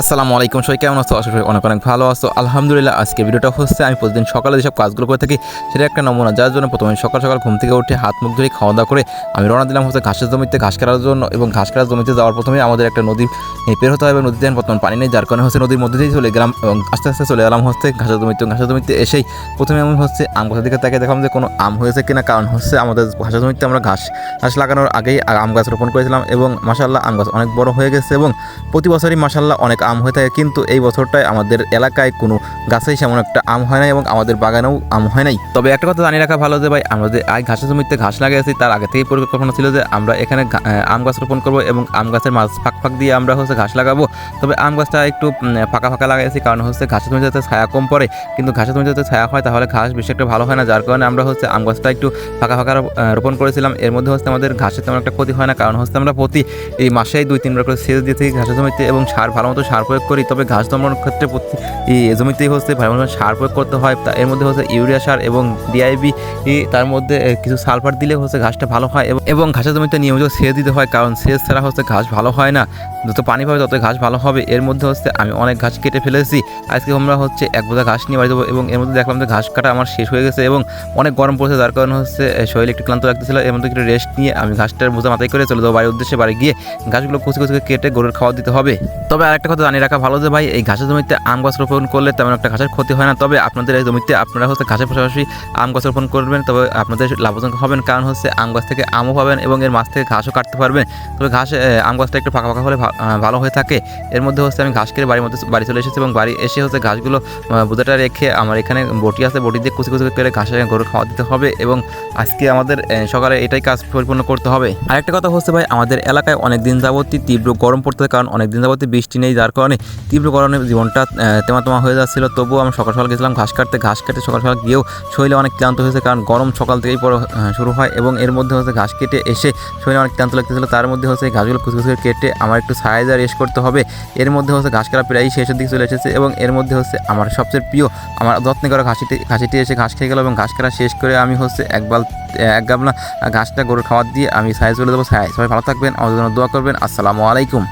আসসালামু আলাইকুম সবাই, কেমন আছো? আশা করি অনেক অনেক ভালো আছো। আলহামদুলিল্লাহ, আজকে ভিডিওটা হচ্ছে, আমি প্রতিদিন সকালে যেসব কাজগুলো করে থাকি, সেটা একটা নমুনা। যার জন্য প্রথমে সকাল সকাল ঘুম থেকে উঠে হাত মুখ ধরে খাওয়া দাওয়া করে আমি রওনা দিলাম হচ্ছে ঘাসের জমিতে, ঘাস কাটার জন্য এবং ঘাস কাটার জমিতে যাওয়ার প্রথমে আমাদের একটা নদী পের হতে হবে। নদীতে বর্তমান পানি নেই, যার কারণে হচ্ছে নদীর মধ্যে দিয়ে চলে গেলাম এবং আস্তে আস্তে চলে গেলাম হচ্ছে ঘাসের জমিতে ঘাসের জমিতে এসেই প্রথমে আমি হচ্ছে আম গাছের দিকে তাকিয়ে দেখলাম যে কোনো আম হয়েছে কিনা। কারণ হচ্ছে আমাদের ঘাসের জমিতে আমরা ঘাস ঘাস লাগানোর আগেই আম গাছ রোপণ করেছিলাম এবং মাসাল্লাহ আম গাছ অনেক বড় হয়ে গেছে এবং প্রতি বছরই মাসাল্লাহ অনেক আম হয়ে থাকে, কিন্তু এই বছরটায় আমাদের এলাকায় কোনো গাছেই সেমন একটা আম হয় নাই এবং আমাদের বাগানেও আম হয় নাই। তবে একটা কথা জানিয়ে রাখা ভালো যে ভাই, আমরা যে আজ ঘাসের জমিতে ঘাস লাগিয়েছি তার আগে থেকেই পরিকল্পনা ছিল যে আমরা এখানে আম গাছ রোপণ করব এবং আম গাছের মাছ ফাঁক ফাঁক দিয়ে আমরা হচ্ছে ঘাস লাগাবো। তবে আম গাছটা একটু ফাঁকা ফাঁকা লাগাইছি কারণ হচ্ছে ঘাসের জমিতে যাতে ছায়া কম পড়ে, কিন্তু ঘাসের জমিতে যাতে ছায়া হয় তাহলে ঘাস বেশি একটা ভালো হয় না, যার কারণে আমরা হচ্ছে আম গাছটা একটু ফাঁকা ফাঁকা রোপণ করেছিলাম। এর মধ্যে হচ্ছে আমাদের ঘাসের তেমন একটা ক্ষতি হয় না, কারণ হচ্ছে আমরা প্রতি এই মাসেই দুই তিনবার করে সেচ দিয়ে থাকি ঘাসের জমিতে এবং সার ভালো মতো সার প্রয়োগ করি, তবে ঘাস দমনের ক্ষেত্রে জমিতেই হচ্ছে মতো সার প্রয়োগ করতে হয়। তা এর মধ্যে হচ্ছে ইউরিয়া সার এবং ডিআইবি তার মধ্যে কিছু সালফার দিলে হচ্ছে ঘাসটা ভালো হয় এবং- ঘাসের জমিতে নিয়মিত সেচ দিতে হয়, কারণ সেচ ছাড়া হচ্ছে ঘাস ভালো হয় না। যত পানি পাবে তত ঘাস ভালো হবে। এর মধ্যে হচ্ছে আমি অনেক ঘাস কেটে ফেলেছি। আজকে আমরা হচ্ছে এক বোঝা ঘাস নিয়ে বাড়ি দেবো এবং এর মধ্যে দেখলাম যে ঘাস কাটা আমার শেষ হয়ে গেছে এবং অনেক গরম পড়েছে, যার কারণে হচ্ছে শরীর একটু ক্লান্ত লাগতেছিল। এর মধ্যে একটু রেস্ট নিয়ে আমি ঘাসটার বোঝা মাথায় করে চলে যাব বাড়ির উদ্দেশ্যে, বাড়ি গিয়ে ঘাসগুলো কুচি কুচি কেটে গরুর খাওয়া দিতে হবে। তবে আরেকটা কথা জানিয়ে রাখা ভালো যে ভাই, এই ঘাসের জমিতে আম গাছ রোপণ করলে তেমন একটা ঘাসের ক্ষতি হয় না। তবে আপনাদের এই জমিতে আপনারা হচ্ছে ঘাসের পাশাপাশি আম গাছ রোপণ করবেন, তবে আপনাদের লাভজনক হবেন। কারণ হচ্ছে আম গাছ থেকে আমও পাবেন এবং এর মাছ থেকে ঘাসও কাটতে পারবেন। তবে ঘাস আম গাছটা একটু ফাঁকা ফাঁকা হলে ভালো হয়ে থাকে। এর মধ্যে হচ্ছে আমি ঘাস কেটে বাড়ির মধ্যে বাড়ি চলে এসেছি এবং বাড়ি এসে হচ্ছে ঘাসগুলো বোঝাটা রেখে আমার এখানে বটি আছে, বটি দিয়ে কুচি কুচি করে ঘাসে গরু খাওয়া দিতে হবে এবং আজকে আমাদের সকালে এটাই কাজ পরিপূর্ণ করতে হবে। আরেকটা কথা হচ্ছে ভাই, আমাদের এলাকায় অনেক দিন যাবতই তীব্র গরম পড়তে কারণ অনেক দিন যাবতই বৃষ্টি নেই, যার কারণে তীব্র গরমে জীবনটা তেমা তেমা হয়ে যাচ্ছিল। তবুও আমি সকাল সকাল গেছিলাম ঘাস কাটতে। ঘাস কাটতে সকাল সকাল গিয়েও শরীরে অনেক ক্লান্ত হয়েছে, কারণ গরম সকাল থেকেই পর শুরু হয় এবং এর মধ্যে হচ্ছে ঘাস কেটে এসে শরীরে অনেক ক্লান্ত লাগতেছিল। তার মধ্যে হচ্ছে ঘাসগুলো কুচি কুচি করে কেটে আমার একটু সাইজা রেস্ট করতে হবে। এর মধ্যে হচ্ছে ঘাস কাটা প্রায় শেষের দিকে চলে এসেছে এবং এর মধ্যে হচ্ছে আমার সবচেয়ে প্রিয়, আমার যত্নে করা ঘাসিটি ঘাসিটি এসে ঘাস খেয়ে গেল এবং ঘাস কাটা শেষ করে আমি হচ্ছে এক বাল, এক গামলা ঘাসটা গরুর খাবার দিয়ে আমি সাইজ চলে দেবো। সাইজ সবাই ভালো থাকবেন, আমাদের জন্য দোয়া করবেন। আসসালামু আলাইকুম।